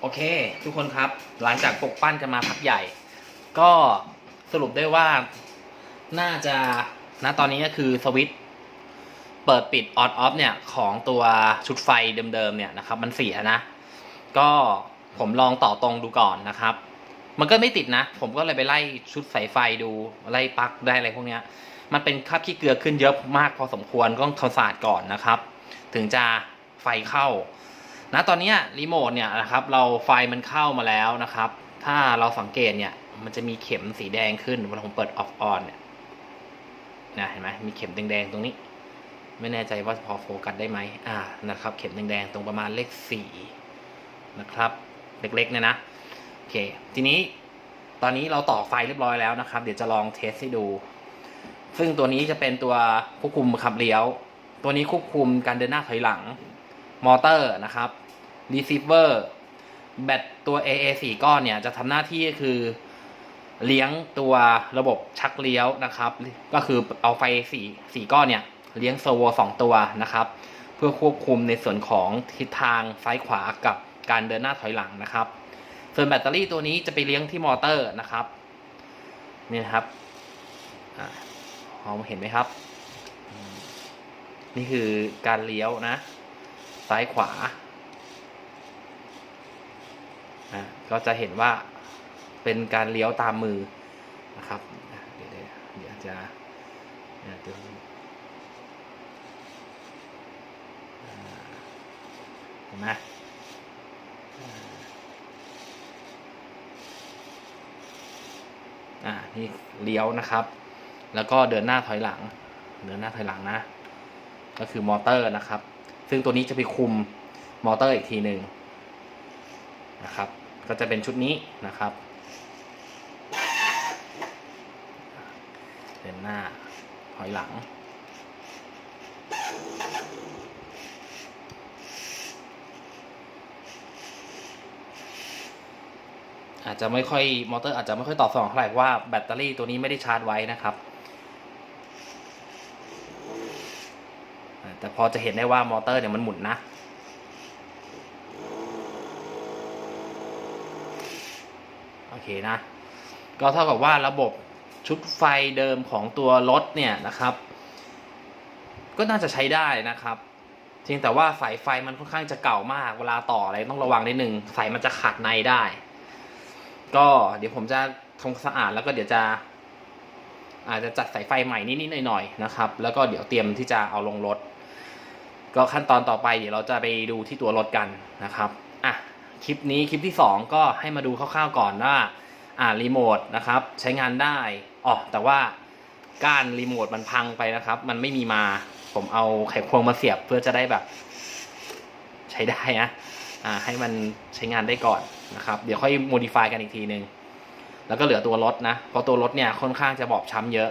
โอเค ทุกคนครับ หลังจากปกปั้นกันมาพักใหญ่ ก็สรุปได้ว่าน่าจะณตอนนี้ก็คือสวิตช์เปิดปิดออนออฟเนี่ยของตัวชุดไฟเดิมๆเนี่ยนะครับ มันเสียนะ ก็ผมลองต่อตรงดูก่อนนะครับ มันก็ไม่ติดนะ ผมก็เลยไปไล่ชุดสายไฟดูไล่ปลั๊กได้อะไรพวกเนี้ย มันเป็นคราบขี้เกลือขึ้นเยอะมากพอสมควรก็ต้องทำสะอาดก่อนนะครับ ถึงจะไฟเข้า นะตอนนี้รีโมทเนี่ยนะครับเราไฟมันเข้ามาแล้วนะครับ ถ้าเราสังเกตเนี่ยมันจะมีเข็มสีแดงขึ้นเวลาผมเปิดออฟออนเนี่ยนะเห็นไหมมีเข็มแดงๆตรงนี้ ไม่แน่ใจว่าพอโฟกัสได้ไหมอ่านะครับเข็มแดงๆตรงประมาณเลขสี่นะครับเล็กๆเนี่ยนะโอเคทีนี้ตอนนี้เราต่อไฟเรียบร้อยแล้วนะครับ เดี๋ยวจะลองเทสให้ดู ซึ่งตัวนี้จะเป็นตัวควบคุมขับเลี้ยว ตัวนี้ควบคุมการเดินหน้าถอยหลัง มอเตอร์นะครับ receiver แบตตัว AA 4 ก้อนเนี่ยจะทำหน้าที่คือเลี้ยงตัวระบบชักเลี้ยวนะครับ ก็คือเอาไฟ4 4ก้อนเนี่ยเลี้ยงเซอร์โว2ตัวนะครับ เพื่อควบคุมในส่วนของทิศทางซ้ายขวากับการเดินหน้าถอยหลังนะครับ ส่วนแบตเตอรี่ตัวนี้จะไปเลี้ยงที่มอเตอร์นะครับนี่นะครับอมองเห็นไหมครับ นี่คือการเลี้ยวนะ ซ้ายขวาอะก็จะเห็นว่าเป็นการเลี้ยวตามมือนะครับ เดี๋ยวเดี๋ยวจะเห็นไหมอ่าอ่านี่เลี้ยวนะครับ แล้วก็เดินหน้าถอยหลัง เดินหน้าถอยหลังนะ ก็คือมอเตอร์นะครับ ซึ่งตัวนี้จะไปคุมมอเตอร์อีกทีหนึ่งนะครับ ก็จะเป็นชุดนี้นะครับ เดินหน้าถอยหลัง อาจจะไม่ค่อยมอเตอร์อาจจะไม่ค่อยตอบสนองเท่าไหร่ว่าแบตเตอรี่ตัวนี้ไม่ได้ชาร์จไว้นะครับ อ่า แต่พอจะเห็นได้ว่ามอเตอร์เนี่ยมันหมุนนะ โอเคนะ ก็เท่ากับว่าระบบชุดไฟเดิมของตัวรถเนี่ยนะครับ ก็น่าจะใช้ได้นะครับเพียงแต่ว่าสายไฟมันค่อนข้างจะเก่ามาก เวลาต่ออะไรต้องระวังนิดนึงสายมันจะขาดในได้ ก็เดี๋ยวผมจะทำความสะอาดแล้วก็เดี๋ยวจะ อาจจะจัดสายไฟใหม่นิดๆหน่อยๆนะครับ แล้วก็เดี๋ยวเตรียมที่จะเอาลงรถ ก็ขั้นตอนต่อไปเดี๋ยวเราจะไปดูที่ตัวรถกันนะครับอะคลิปนี้คลิปที่ 2 ก็ให้มาดูคร่าวๆก่อนว่าอ่ารีโมทนะครับใช้งานได้อ๋อแต่ว่าก้านรีโมทมันพังไปนะครับ มันไม่มีมาผมเอาไขควงมาเสียบเพื่อจะได้แบบ ใช้ได้นะอ่าให้มันใช้งานได้ก่อนนะครับ เดี๋ยวค่อยโมดิฟายกันอีกทีนึง แล้วก็เหลือตัวรถนะ เพราะตัวรถเนี่ยค่อนข้างจะบอบช้ำเยอะ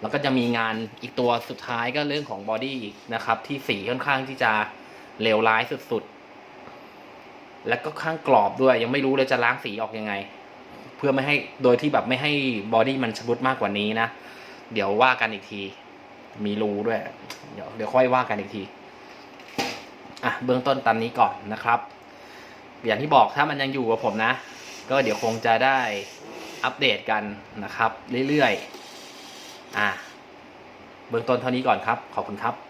แล้วก็จะมีงานอีกตัวสุดท้ายก็เรื่องของบอดี้นะครับ ที่สีค่อนข้างที่จะเลวร้ายสุดๆ และก็ข้างกรอบด้วย ยังไม่รู้เลยจะล้างสีออกยังไง เพื่อไม่ให้โดยที่แบบไม่ให้บอดี้มันชำรุดมากกว่านี้นะ เดี๋ยวว่ากันอีกที มีรูด้วย เดี๋ยวเดี๋ยวค่อยว่ากันอีกที อะเบื้องต้นตามนี้ก่อนนะครับ อย่างที่บอกถ้ามันยังอยู่กับผมนะ ก็เดี๋ยวคงจะได้อัปเดตกันนะครับ เรื่อยๆ อ่าเบื้องต้นเท่านี้ก่อนครับ ขอบคุณครับ